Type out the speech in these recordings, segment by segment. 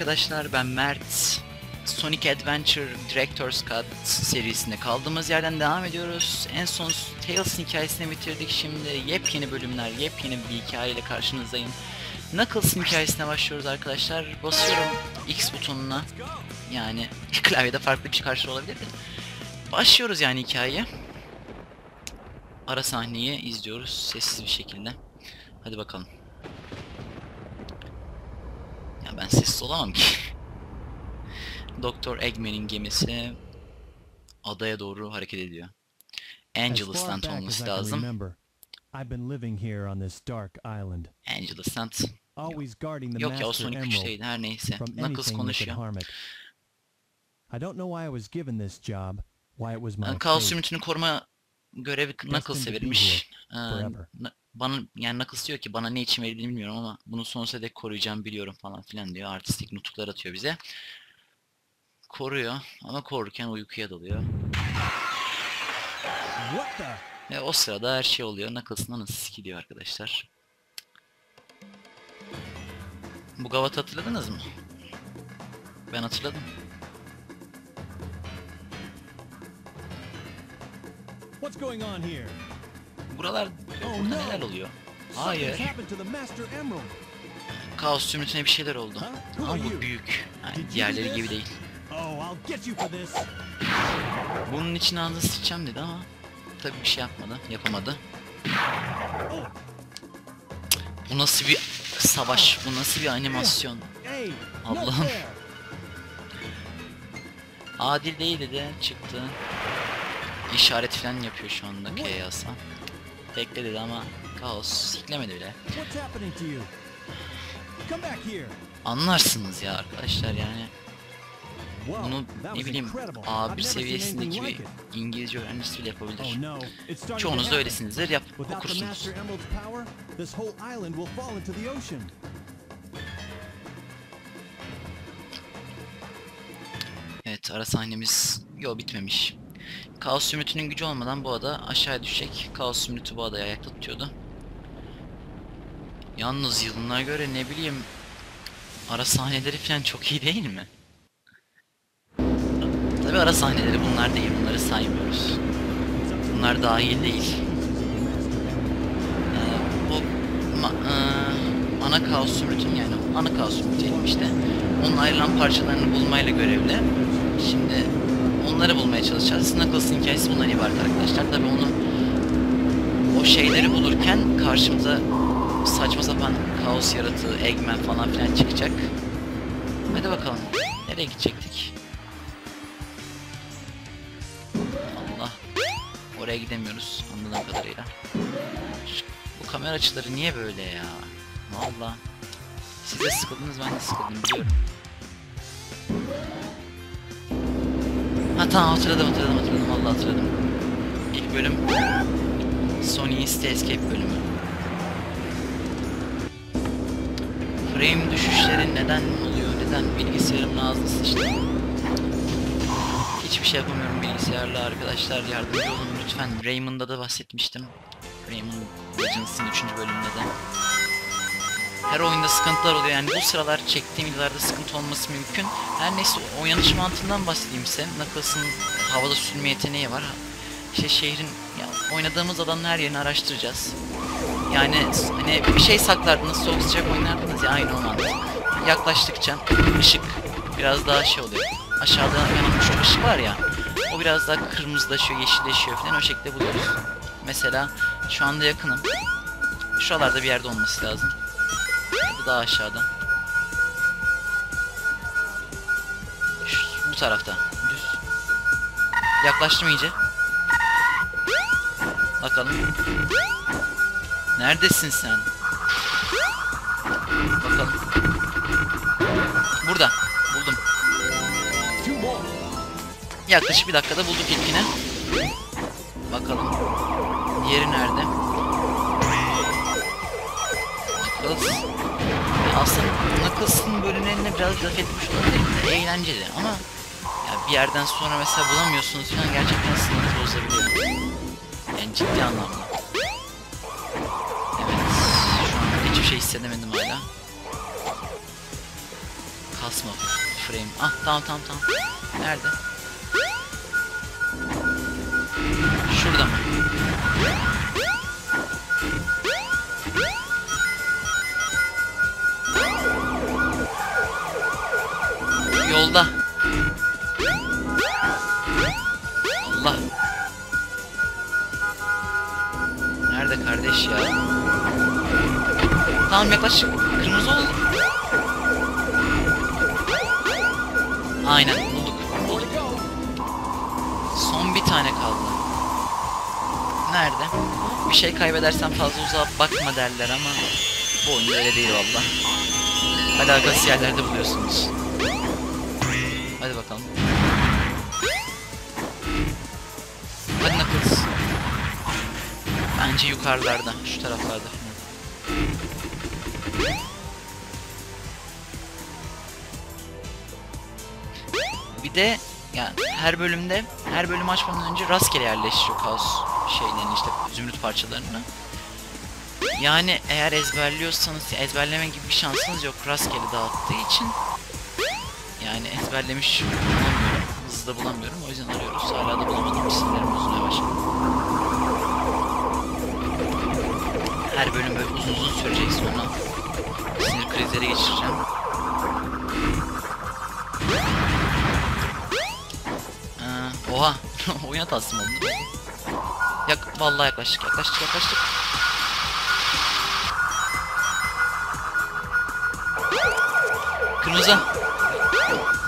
Arkadaşlar ben Mert. Sonic Adventure Director's Cut serisinde kaldığımız yerden devam ediyoruz. En son Tails'ın hikayesini bitirdik. Şimdi yepyeni bölümler, yepyeni bir hikayeyle karşınızdayım. Knuckles'ın hikayesine başlıyoruz arkadaşlar. Basıyorum X butonuna. Yani klavyede farklı bir şey karşılığı olabilir de. Başlıyoruz yani hikayeye. Ara sahneyi izliyoruz sessiz bir şekilde. Hadi bakalım. Ya ben sessiz olamam ki. Doktor Eggman'in gemisi adaya doğru hareket ediyor. Angelus'tan olması lazım. I've been living here on this dark island, Angelus'tan. the Yok ya o Emerald 3'teydi her neyse. Knuckles konuşuyor. I don't know why I was given this job, why it was my Yani Kaos koruma görevi Knuckles'e verilmiş. Ee, bana yani Knuckles diyor ki bana ne için verildiğini bilmiyorum ama bunu sonsuza dek koruyacağım biliyorum falan filan diyor. Artistik nutuklar atıyor bize. Koruyor ama korurken uykuya dalıyor. What the? Ve o sırada her şey oluyor. Knuckles'ın anası gidiyor arkadaşlar. Bu gavatı hatırladınız mı? Ben hatırladım. What's going on here? Buralar Oh neler oluyor? Hayır. Kaos sümrütüne bir şeyler oldu. Huh? Ama bu büyük. Yani diğerleri gibi değil. Bunun için ağzına sıçacağım dedi ama tabii bir şey yapmadı, yapamadı. Bu nasıl bir savaş, bu nasıl bir animasyon? Allah'ım. Adil değil dedi, çıktı. İşaret falan yapıyor şu anda K'ye Hasan. Bekle dedi ama kaos siklemedi bile. Anlarsınız ya arkadaşlar yani. Bunu ne bileyim incredible. I've A1 never seen seviyesindeki bir. İngilizce öğrencisi bile yapabilir. Oh Çoğunuz da öylesinizdir, yap okursunuz. Evet ara sahnemiz yo bitmemiş. Kaos Sümrütü'nün gücü olmadan bu ada aşağıya düşecek. Kaos Sümrütü bu adayı ayakta tutuyordu. Yalnız yılına göre ne bileyim ara sahneleri falan çok iyi değil mi? Tabi ara sahneleri bunlar değil. Bunları saymıyoruz. Bunlar dahil değil. Ee, bu ma- ee, ana kaos sümrütün yani ana kaos sümrütü işte. Onun ayrılan parçalarını bulmayla görevli. Şimdi onları bulmaya çalışacağız. Knuckles'ın hikayesi bundan ibaret arkadaşlar. Tabi onu o şeyleri bulurken karşımıza saçma sapan kaos yaratığı, Eggman falan filan çıkacak. Hadi bakalım. Nereye gidecektik? Allah. Oraya gidemiyoruz anladığım kadarıyla. Şu- Bu kamera açıları niye böyle ya? Valla. Siz de sıkıldınız ben de sıkıldım biliyorum. Tamam hatırladım hatırladım hatırladım vallahi hatırladım. İlk bölüm Sony Insta Escape bölümü. Frame düşüşleri neden oluyor? Neden bilgisayarımın ağzına sıçtı? Hiçbir şey yapamıyorum bilgisayarla arkadaşlar yardımcı olun lütfen. Raymond'da da bahsetmiştim. Raymond Legends'ın 3. bölümünde de. Her oyunda sıkıntılar oluyor yani bu sıralar çektiğim videolarda sıkıntı olması mümkün. Her neyse oynanış mantığından bahsedeyim size. Knuckles'ın havada sürme yeteneği var. İşte şehrin ya oynadığımız alanın her yerini araştıracağız. Yani hani bir şey saklardınız soğuk sıcak oynardınız ya aynı o mantık. Yaklaştıkça ışık biraz daha şey oluyor. Aşağıda yanılmış o ışık var ya. O biraz daha kırmızılaşıyor, yeşilleşiyor falan o şekilde buluyoruz. Mesela şu anda yakınım. Şuralarda bir yerde olması lazım. Ya da daha aşağıda. Şu, bu tarafta. Düz. Yaklaştım iyice. Bakalım. Neredesin sen? Bakalım. Burada. Buldum. Yaklaşık bir dakikada bulduk ilkini. Bakalım. Diğeri nerede? Knuckles. Aslında Knuckles'ın bölümlerine biraz laf etmiş olabilirim eğlenceli ama ya bir yerden sonra mesela bulamıyorsunuz falan gerçekten sınırı bozabiliyor. Yani ciddi anlamda. Evet. Şu an hiçbir şey hissedemedim hala. Kasma frame. Ah tamam tamam tamam. Nerede? Şurada mı? Yolda. Allah. Nerede kardeş ya? Tamam yaklaş. Kırmızı oldu. Aynen bulduk. bulduk. Son bir tane kaldı. Nerede? Bir şey kaybedersen fazla uzağa bakma derler ama bu oyunda öyle değil valla. Alakası yerlerde buluyorsunuz. Bence yukarılarda, şu taraflarda. Bir de yani her bölümde her bölüm açmadan önce rastgele yerleştiriyor kaos şeylerini işte zümrüt parçalarını. Yani eğer ezberliyorsanız ezberleme gibi bir şansınız yok rastgele dağıttığı için. Yani ezberlemiş bulamıyorum hızlı da bulamıyorum. O yüzden arıyoruz. Hala da bulamadım. Sinirlerim bozulmaya başladı. Her bölüm böyle uzun uzun sürecek sonra sinir krizleri geçireceğim. Ee, oha oyuna taslim oldum. Yak vallahi yaklaştık yaklaştık yaklaştık. Kırmızı.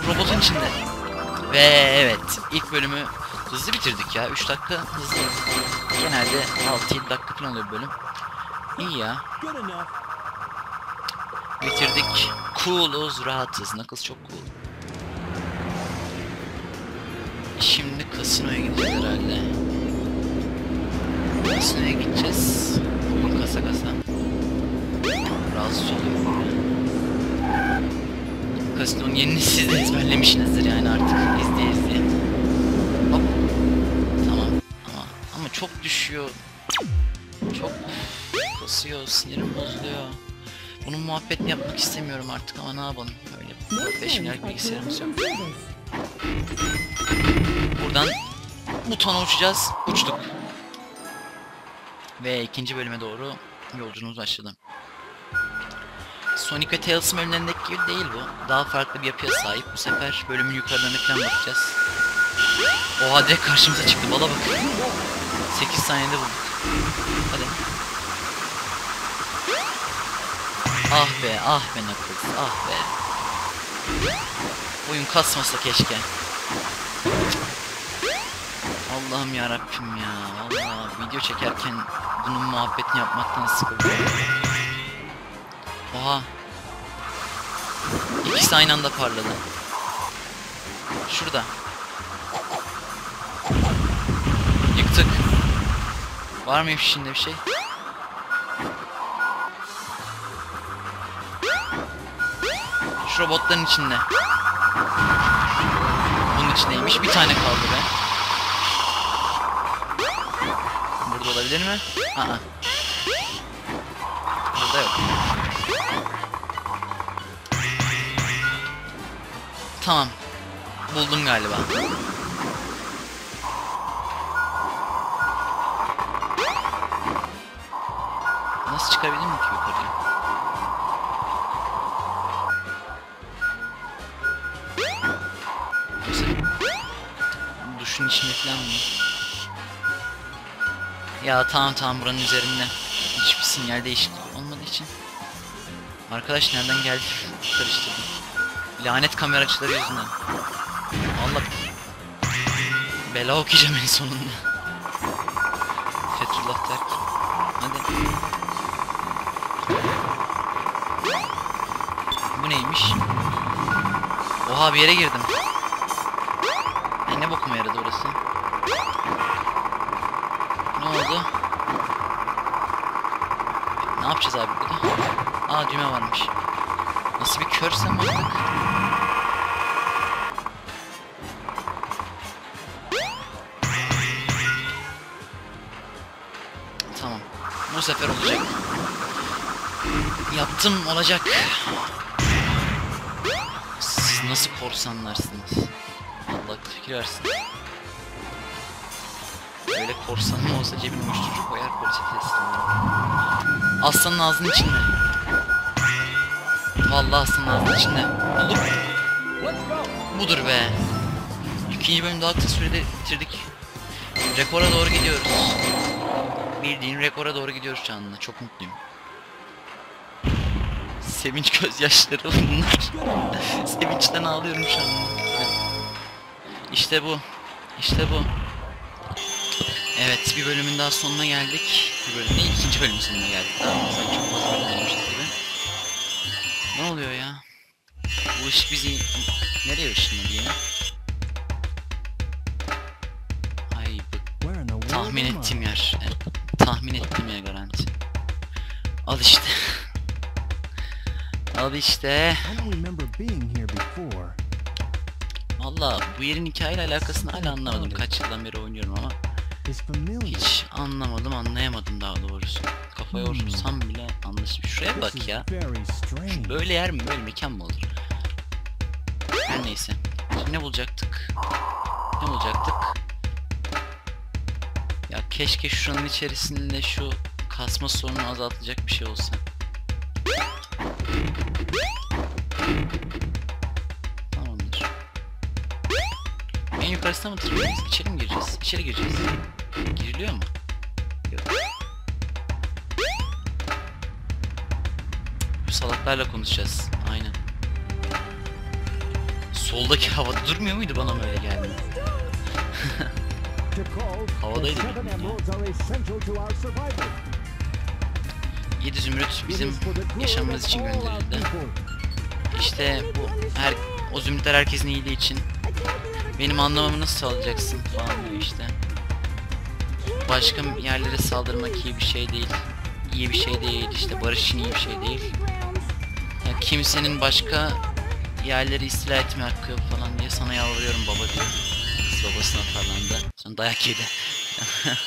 Robotun içinde. Ve evet ilk bölümü hızlı bitirdik ya. 3 dakika hızlı. Genelde 6-7 dakika falan oluyor bölüm. İyi ya. Bitirdik. Cool'uz, rahatız. Knuckles çok cool. Şimdi kasinoya gideceğiz herhalde. Kasinoya gideceğiz. Oyun kasa kasa. Rahatsız oluyorum. Kasinonun yerini siz de ezberlemişsinizdir yani artık izleye izleye. Hop. Tamam. Ama, ama çok düşüyor. Çok kasıyor, sinirim bozuluyor. Bunun muhabbetini yapmak istemiyorum artık ama ne yapalım öyle 5 milyarlık bilgisayarımız yok. Buradan butona uçacağız. Uçtuk. Ve ikinci bölüme doğru yolculuğumuz başladı. Sonic ve Tails'ın bölümlerindeki gibi değil bu. Daha farklı bir yapıya sahip. Bu sefer bölümün yukarılarına falan bakacağız. Oha direkt karşımıza çıktı. Bala bak. 8 saniyede bulduk. Hadi. Ah be, ah be Knuckles, ah be. Oyun kasmasa keşke. Allah'ım ya Rabbim ya. Vallahi video çekerken bunun muhabbetini yapmaktan sıkıldım. Oha. İkisi aynı anda parladı. Şurada. Yıktık. Var mıymış içinde bir şey? Robotların içinde. Bunun içindeymiş. Bir tane kaldı be. Burada olabilir mi? Aa. Burada yok. Tamam. Buldum galiba. Ya tamam tamam buranın üzerinde. Hiçbir sinyal değişikliği olmadığı için. Arkadaş nereden geldi? Karıştırdım. Lanet kamera açıları yüzünden. Allah bela okuyacağım en sonunda. Fethullah Terk. Hadi. Bu neymiş? Oha bir yere girdim. Düğme varmış. Nasıl bir körsem artık? Tamam. Bu sefer olacak. Yaptım olacak. Siz nasıl korsanlarsınız? Allah fikir versin. Böyle korsanım olsa cebine uyuşturucu koyar polise teslim. Aslanın ağzının içinde. Vallahi ağzının içinde. Budur. Budur be. İkinci bölümde daha kısa sürede bitirdik. Rekora doğru gidiyoruz. Bildiğin rekora doğru gidiyoruz şu anda. Çok mutluyum. Sevinç gözyaşları bunlar. Sevinçten ağlıyorum şu anda. İşte bu. İşte bu. Evet bir bölümün daha sonuna geldik. Bir bölüm değil ikinci bölümün sonuna geldik. Daha sanki çok fazla bölüm olmuştu. Ne oluyor ya? Bu ışık bizi nereye ışınladı ya? Ay tahmin ettiğim yer. Evet, tahmin ettiğim yer garanti. Al işte. Al işte. Valla bu yerin hikayeyle alakasını hala anlamadım. Kaç yıldan beri oynuyorum ama hiç anlamadım, anlayamadım daha doğrusu. Kafaya Hmm. otursam bile anlaşılır. Şuraya bak ya. strange. Böyle yer mi, böyle mekan mı olur? Her neyse. Şimdi ne bulacaktık? Ne bulacaktık? Ya keşke şuranın içerisinde şu kasma sorununu azaltacak bir şey olsa. Tamamdır. En yukarısına mı tırmanacağız? İçeri mi gireceğiz? İçeri gireceğiz. Giriliyor mu? Yok. Salaklarla konuşacağız. Aynen. Soldaki havada durmuyor muydu bana mı öyle geldi? Havadaydı. 7 zümrüt bizim yaşamamız için gönderildi. İşte bu her o zümrütler herkesin iyiliği için. Benim anlamamı nasıl sağlayacaksın falan diyor işte. Başka yerlere saldırmak iyi bir şey değil. İyi bir şey değil işte barış için iyi bir şey değil. Kimsenin başka yerleri istila etme hakkı falan diye sana yalvarıyorum baba diyor. Kız babasına atarlandı. Sonra dayak yedi.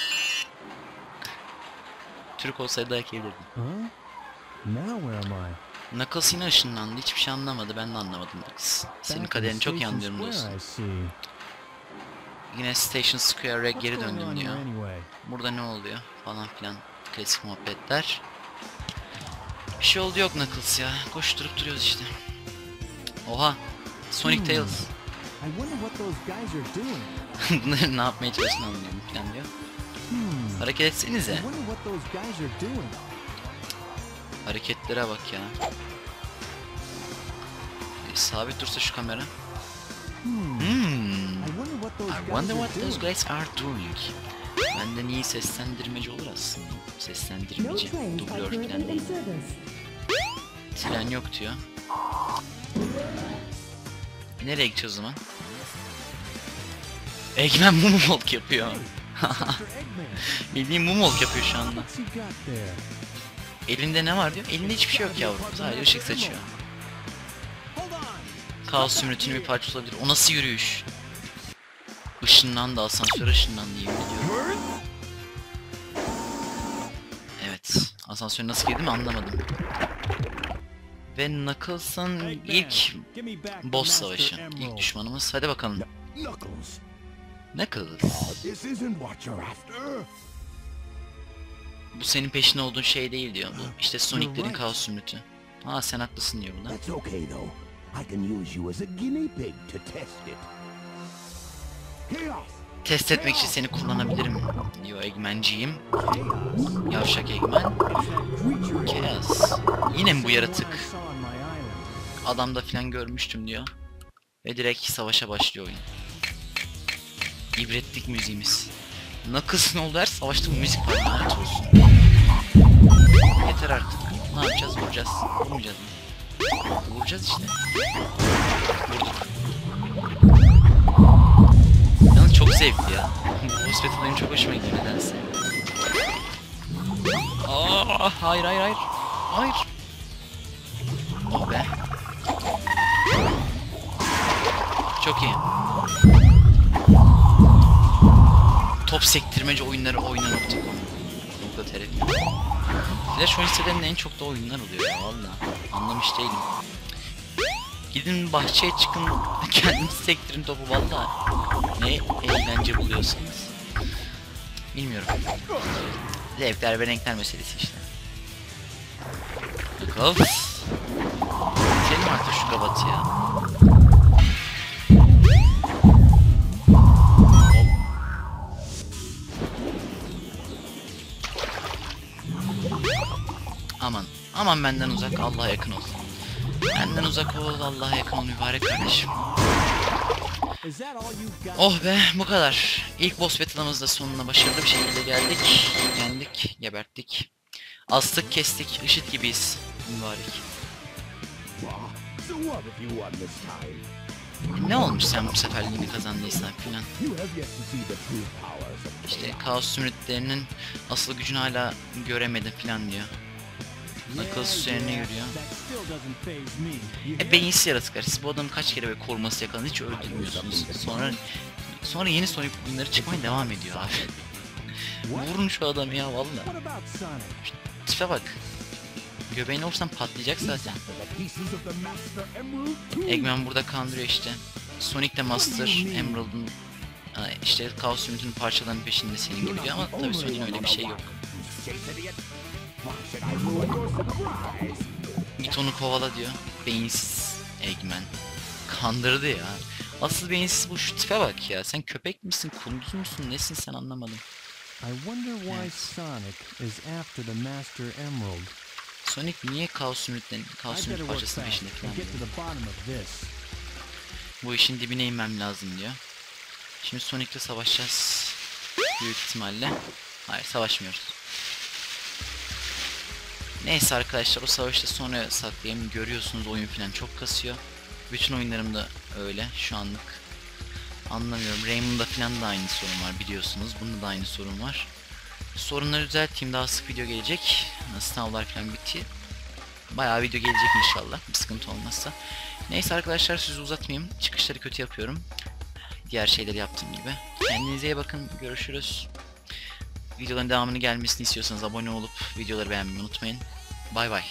Türk olsaydı dayak yedirdim. Huh? Now where am I? Knuckles yine ışınlandı. Hiçbir şey anlamadı. Ben de anlamadım Knuckles. Senin kaderini çok iyi anlıyorum. Yine Station Square'a What's geri döndüm diyor. Burada ne oluyor? Falan filan. Klasik muhabbetler. Bir şey oldu yok Knuckles ya. Koşturup duruyoruz işte. Oha. Sonic Hmm. Tails. I wonder what those guys are doing. Bunların ne yapmaya çalıştığını anlıyorum falan diyor. Hmm. Hareket etsenize. Hareketlere bak ya. E, sabit dursa şu kamera. Hmm. I wonder what those guys are doing. Benden iyi seslendirmeci olur aslında. Seslendirmeci, dublör falan. Tren yok diyor. Nereye gideceğiz o zaman? Eggman Moonwalk yapıyor. Bildiğin Moonwalk yapıyor şu anda. Elinde ne var diyor? Elinde hiçbir şey yok yavrum. Sadece ışık saçıyor. Kaos zümrütünün bir parçası olabilir. O nasıl yürüyüş? Işınlandı, asansör ışınlandı yemin ediyorum. Evet. Asansöre nasıl girdi mi anlamadım. Ve Knuckles'ın ilk boss savaşı. İlk düşmanımız. Hadi bakalım. Knuckles, after. Bu senin peşinde olduğun şey değil diyor. Bu işte Sonic'lerin kaos zümrütü. Ha sen haklısın diyor buna. I can use you as a guinea pig to test it. Chaos! Test etmek için seni kullanabilirim diyor Eggman'ciğim. Chaos. Yavşak creature. Chaos. Yine mi bu yaratık? Adamda falan görmüştüm diyor. Ve direkt savaşa başlıyor oyun. İbretlik müziğimiz. Knuckles'ın olduğu her savaşta bu müzik var. Lanet olsun. Yeter artık. Ne yapacağız? Vuracağız. Vurmayacağız mı? Vuracağız işte. Vurduk. Çok zevkli ya. Bu boss battle benim çok hoşuma gidiyor nedense. Aa, hayır hayır hayır. Hayır. Oh be. Çok iyi. Top sektirmeci oyunları oyna.com Nokta TR. Flash oyun sitelerinde en çok da oyunlar oluyor ya valla. Anlamış değilim. Gidin bahçeye çıkın kendiniz sektirin topu valla. Ne eğlence buluyorsunuz. Bilmiyorum. Zevkler ve renkler meselesi işte. Bakalım. Senin artık şu kabatı ya. Aman, aman benden uzak, Allah'a yakın ol. Benden uzak ol, Allah'a yakın ol mübarek kardeşim. Oh be, bu kadar. İlk boss battle'ımız da sonuna başarılı bir şekilde geldik. Yendik, geberttik. Astık, kestik, IŞİD gibiyiz. Mübarek. Ne olmuş sen bu seferliğini kazandıysan filan. İşte kaos zümrütlerinin asıl gücünü hala göremedim filan diyor. Akılsız üzerine yürüyor. E beyinsiz yaratıklar. Siz bu adamı kaç kere böyle koruması yakaladın hiç öldürmüyorsunuz. Sonra sonra yeni Sonic oyunları çıkmaya devam ediyor abi. Vurun şu adamı ya valla. Tipe bak. Göbeğine vursan patlayacak zaten. Eggman burada kandırıyor işte. Sonic de Master Emerald'ın Aa, işte Kaos Zümrüt'ün parçalarının peşinde senin gibi diyor ama tabii Sonic'in öyle bir şey yok. Git onu kovala diyor. Beyinsiz Eggman. Kandırdı ya. Asıl beyinsiz bu şu tipe bak ya. Sen köpek misin, kunduz musun, nesin sen anlamadım. I wonder why Sonic is after the Master Emerald. Sonic niye Kaos I Kaos work parçasının peşinde falan diyor. Bu işin dibine inmem lazım diyor. Şimdi Sonic'le savaşacağız. Büyük ihtimalle. Hayır savaşmıyoruz. Neyse arkadaşlar o savaşta sonra saklayayım. Görüyorsunuz oyun falan çok kasıyor. Bütün oyunlarımda öyle şu anlık. Anlamıyorum. Raymond'da falan da aynı sorun var biliyorsunuz. Bunda da aynı sorun var. Sorunları düzelteyim daha sık video gelecek. Sınavlar falan bitti. Bayağı video gelecek inşallah. Bir sıkıntı olmazsa. Neyse arkadaşlar sizi uzatmayayım. Çıkışları kötü yapıyorum. Diğer şeyleri yaptığım gibi. Kendinize iyi bakın. Görüşürüz. Videoların devamını gelmesini istiyorsanız abone olup videoları beğenmeyi unutmayın. Bay bay.